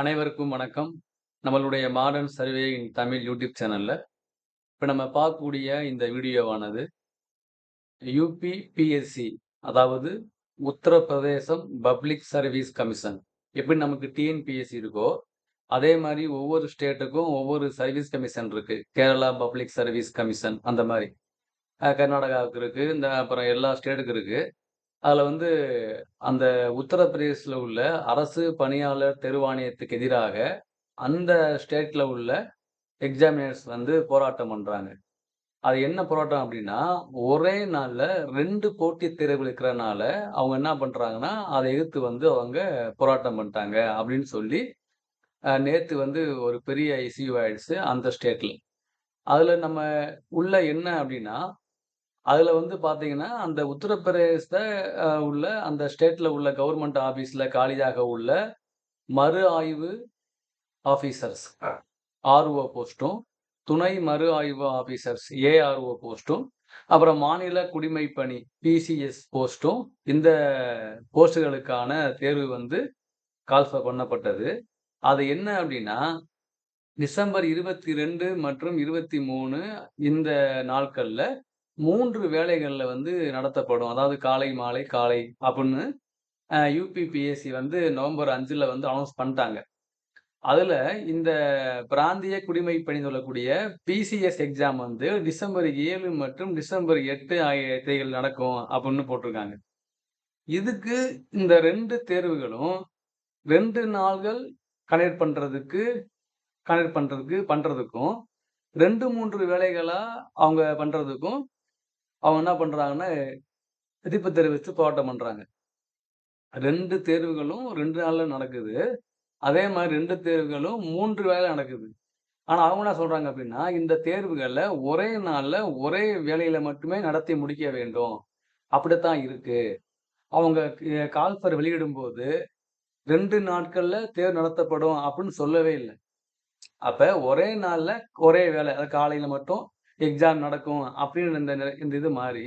அனைவருக்கும் வணக்கம். நம்மளுடைய modern survey in Tamil YouTube சேனலில் இப்போ நம்ம பார்க்கக்கூடிய இந்த வீடியோவானது, யூபிபிஎஸ்சி அதாவது உத்தரப்பிரதேசம் பப்ளிக் சர்வீஸ் கமிஷன். எப்படி நமக்கு டிஎன்பிஎஸ்சி இருக்கோ, அதே மாதிரி ஒவ்வொரு ஸ்டேட்டுக்கும் ஒவ்வொரு சர்வீஸ் கமிஷன் இருக்குது கேரளா பப்ளிக் சர்வீஸ் கமிஷன் அந்த மாதிரி கர்நாடகாவுக்கு இருக்குது இந்த அப்புறம் எல்லா ஸ்டேட்டுக்கும் இருக்குது அதுல வந்து அந்த உத்தரப்பிரதேசல உள்ள அரசு பணியாளர் தெருவாணியத்துக்கு எதிராக, அந்த ஸ்டேட்ல உள்ள எக்ஸாமினர்ஸ் வந்து போராட்டம் பண்றாங்க. அது என்ன போராட்டம் அப்படின்னா ஒரே நாள்ல 2 போட்டித் தேர்வுகள் இருக்கிறனால, அவங்க என்ன பண்றாங்கன்னா, அதை எதிர்த்து வந்து அவங்க போராட்டம் பண்ணிட்டாங்க அப்படின்னு சொல்லி, நேற்று நேத்து வந்து ஒரு பெரிய இஷ்யூ ஆயிடுச்சு அந்த ஸ்டேட்ல. அதுல நம்ம உள்ள என்ன அப்படின்னா அதுல வந்து பார்த்தீங்கன்னா, அந்த உத்தரப்பிரதேச அ உள்ள அந்த ஸ்டேட்ல உள்ள கவர்ன்மென்ட் ஆபீஸ்ல காலியாக உள்ள மறு ஆய்வு ஆஃபீசர்ஸ் ஆர்ஓ போஸ்ட்டும், துணை மறு ஆய்வு ஆஃபீசர்ஸ் ஏஆர்ஓ போஸ்ட்டும், அப்புறம் மாநில குடிமைப்பணி பிசிஎஸ் போஸ்ட்டும் இந்த போஸ்ட்களுக்கான தேர்வு வந்து கால்ஃபர் பண்ணப்பட்டது. அது என்ன அப்டின்னா, டிசம்பர் 22 மற்றும் 23 இந்த நாட்கள்ல மூன்று வேலைகளில் வந்து நடத்தப்படும். அதாவது காலை, மாலை, காலை அப்படின்னு யூபிபிஎஸ்சி வந்து நவம்பர் அஞ்சில் வந்து அனௌன்ஸ் பண்ணிட்டாங்க அதில் இந்த பிராந்திய குடிமைப்பணி சொல்லக்கூடிய பிசிஎஸ் எக்ஸாம் வந்து டிசம்பர் ஏழு மற்றும் டிசம்பர் எட்டு ஆகிய தேதிகள் நடக்கும் அப்படின்னு போட்டிருக்காங்க. இதுக்கு இந்த ரெண்டு தேர்வுகளும் ரெண்டு நாள்கள் கனெக்ட் பண்ணுறதுக்கு கனெக்ட் பண்ணுறதுக்கு பண்ணுறதுக்கும் ரெண்டு மூன்று வேலைகளாக அவங்க பண்ணுறதுக்கும் அவங்க என்ன பண்ணுறாங்கன்னா எதிர்ப்பு தெரிவித்து போராட்டம் பண்ணுறாங்க ரெண்டு தேர்வுகளும் ரெண்டு நாளில் நடக்குது. அதே மாதிரி ரெண்டு தேர்வுகளும் மூன்று வேலை நடக்குது. ஆனால் அவங்க என்ன சொல்கிறாங்க அப்படின்னா இந்த தேர்வுகளை ஒரே நாளில் ஒரே வேலையில் மட்டுமே நடத்தி முடிக்க வேண்டும். அப்படித்தான் இருக்கு. அவங்க கால்ஃபர் வெளியிடும்போது ரெண்டு நாட்களில் தேர்வு நடத்தப்படும் அப்படின்னு சொல்லவே இல்லை அப்போ ஒரே நாளில் ஒரே வேலை அதாவது காலையில் மட்டும் எக்ஸாம் நடக்கும் அப்படின்னு இந்த இந்த இது மாறி,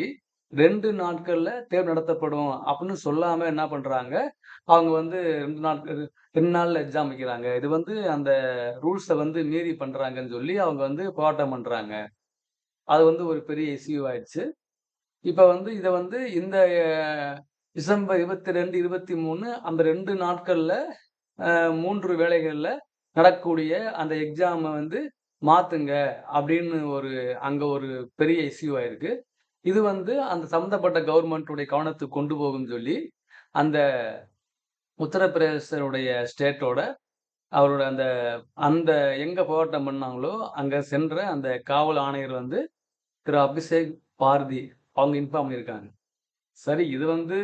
2 நாட்கள்ல தேர்வு நடத்தப்படும் அப்படின்னு சொல்லாம என்ன பண்றாங்க, அவங்க வந்து ரெண்டு நாட்கள் ரெண்டு நாள்ல எக்ஸாம் வைக்கிறாங்க. இது வந்து அந்த ரூல்ஸை வந்து மீறி பண்றாங்கன்னு சொல்லி அவங்க வந்து போராட்டம் பண்றாங்க. அது வந்து ஒரு பெரிய இஷ்யூ ஆயிடுச்சு. இப்போ வந்து இதை வந்து இந்த டிசம்பர் 22, 23 அந்த ரெண்டு நாட்கள்ல மூன்று வேலைகளில் நடக்கக்கூடிய அந்த எக்ஸாமை வந்து மாற்றுங்க அப்படின்னு ஒரு அங்கே ஒரு பெரிய இஷ்யூ ஆயிருக்கு. இது வந்து அந்த சம்மந்தப்பட்ட கவர்மெண்ட்டுடைய கவனத்துக்கு கொண்டு போகும்னு சொல்லி, அந்த உத்தரப்பிரதேசனுடைய ஸ்டேட்டோட அவரோட அந்த அந்த எங்கே போராட்டம் பண்ணாங்களோ, அங்கே சென்ற அந்த காவல் ஆணையர் வந்து திரு அபிஷேக் பாரதி அவங்க இன்ஃபார்ம் பண்ணியிருக்காங்க. சரி இது வந்து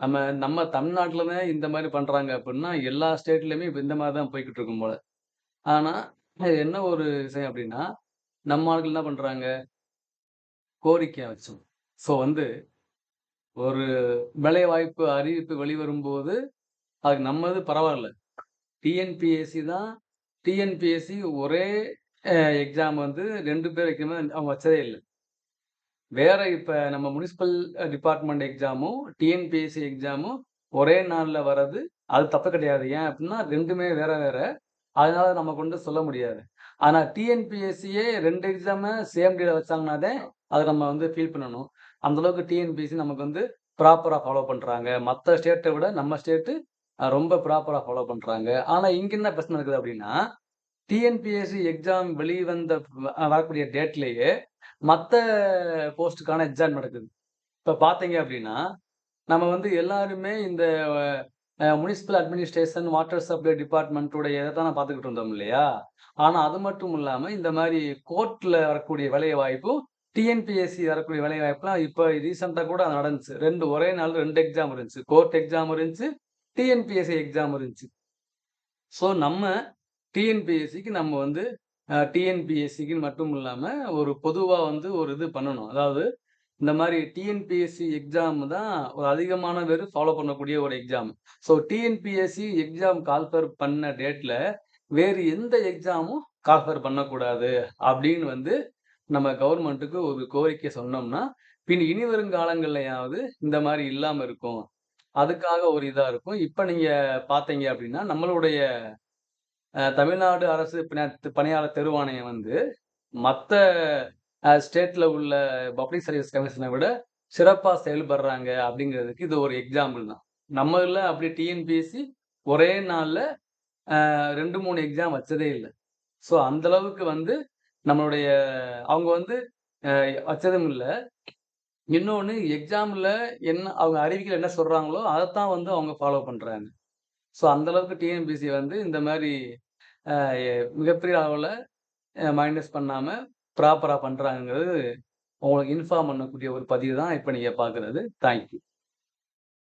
நம்ம நம்ம தமிழ்நாட்டில் தான் இந்த மாதிரி பண்ணுறாங்க அப்படின்னா எல்லா ஸ்டேட்லேயுமே இப்போ இந்த மாதிரி தான் போய்கிட்டு இருக்கும் போல. ஆனால் ஆனா, என்ன ஒரு விஷயம் அப்படின்னா நம்ம ஆட்கள் என்ன பண்றாங்க? கோரிக்கை வச்சோம். ஸோ வந்து ஒரு வேலை வாய்ப்பு அறிவிப்பு வெளிவரும்போது, அதுக்கு நம்மது பரவாயில்ல டிஎன்பிஎஸ்சி தான் டிஎன்பிஎஸ்சி ஒரே எக்ஸாம் வந்து ரெண்டு பேர் வைக்கிற அவங்க வச்சதே இல்லை வேற இப்போ நம்ம முனிசிபல் டிபார்ட்மெண்ட் எக்ஸாமும், டிஎன்பிஎஸ்சி எக்ஸாமும் ஒரே நாளில் வர்றது, அது தப்பு கிடையாது. ஏன் அப்படின்னா ரெண்டுமே வேற வேற. அதனால நம்ம கொண்டு சொல்ல முடியாது. ஆனா டிஎன்பிஎஸ்சியே ரெண்டு எக்ஸாம் சேம் டேல வச்சாங்கன்னா தான், நம்ம வந்து ஃபீல் பண்ணணும். அந்த அளவுக்கு டிஎன்பிஎஸ்சி நமக்கு வந்து ப்ராப்பரா ஃபாலோ பண்றாங்க. மற்ற ஸ்டேட்டை விட நம்ம ஸ்டேட்டு ரொம்ப ப்ராப்பரா ஃபாலோ பண்றாங்க. ஆனா இங்க என்ன பிரச்சனை இருக்குது அப்படின்னா டிஎன்பிஎஸ்சி எக்ஸாம் வெளிவந்த வரக்கூடிய டேட்லேயே மற்ற போஸ்ட்டுக்கான எக்ஸாம் நடக்குது. இப்போ பார்த்தீங்க அப்படின்னா நம்ம வந்து எல்லாருமே இந்த முனிசிபல் அட்மினிஸ்ட்ரேஷன், வாட்டர் சப்ளை டிபார்ட்மெண்ட்டுடைய இதை தான் பார்த்துக்கிட்டு இருந்தோம் இல்லையா? ஆனால் அது மட்டும் இல்லாமல் இந்த மாதிரி கோர்ட்டில் வரக்கூடிய வேலைவாய்ப்பும், டிஎன்பிஎஸ்சி வரக்கூடிய வேலைவாய்ப்புலாம் இப்போ ரீசெண்டாக கூட அது நடந்துச்சு. ரெண்டு ஒரே நாள் ரெண்டு எக்ஸாம் இருந்துச்சு. கோர்ட் எக்ஸாம் இருந்துச்சு. டிஎன்பிஎஸ்சி எக்ஸாம் இருந்துச்சு. ஸோ நம்ம டிஎன்பிஎஸ்சிக்கு நம்ம வந்து டிஎன்பிஎஸ்சிக்குன்னு மட்டும் இல்லாமல் ஒரு பொதுவாக வந்து ஒரு இது பண்ணணும். அதாவது இந்த மாதிரி டிஎன்பிஎஸ்சி எக்ஸாம் தான் ஒரு அதிகமான பேர் ஃபாலோ பண்ணக்கூடிய ஒரு exam. So TNPSC exam call for பண்ண டேட்டில் வேறு எந்த எக்ஸாமும் கால்ஃபர் பண்ணக்கூடாது அப்படின்னு வந்து நம்ம கவர்மெண்ட்டுக்கு ஒரு கோரிக்கை சொன்னோம்னா, பின் இனி வரும் காலங்கள்லையாவது இந்த மாதிரி இல்லாமல் இருக்கும். அதுக்காக ஒரு இதாக இருக்கும். இப்போ நீங்கள் பார்த்தீங்க அப்படின்னா நம்மளுடைய தமிழ்நாடு அரசு பணியா பணியாளர் தெருவாணையம் வந்து மற்ற ஸ்டேட்டில் உள்ள பப்ளிக் சர்வீஸ் கமிஷனை விட சிறப்பாக செயல்படுறாங்க அப்படிங்கிறதுக்கு இது ஒரு எக்ஸாம்பிள் தான். நம்ம இதில் அப்படி டிஎன்பிஎஸ்சி ஒரே நாளில் ரெண்டு மூணு எக்ஸாம் வச்சதே இல்லை. ஸோ அந்த அளவுக்கு வந்து நம்மளுடைய அவங்க வந்து வச்சதும் இல்லை. இன்னொன்று எக்ஸாமில் என்ன அவங்க அறிவிக்கல என்ன சொல்கிறாங்களோ அதைத்தான் வந்து அவங்க ஃபாலோ பண்ணுறாங்க ஸோ அந்த அளவுக்கு டிஎன்பிஎஸ்சி வந்து இந்த மாதிரி மிகப்பெரிய அளவில் மைனஸ் பண்ணாமல் ப்ராப்பரா பண்ணுறாங்கிறது உங்களுக்கு இன்ஃபார்ம் பண்ணக்கூடிய ஒரு பதிவு தான் இப்ப நீங்க பார்க்குறது தேங்க் யூ.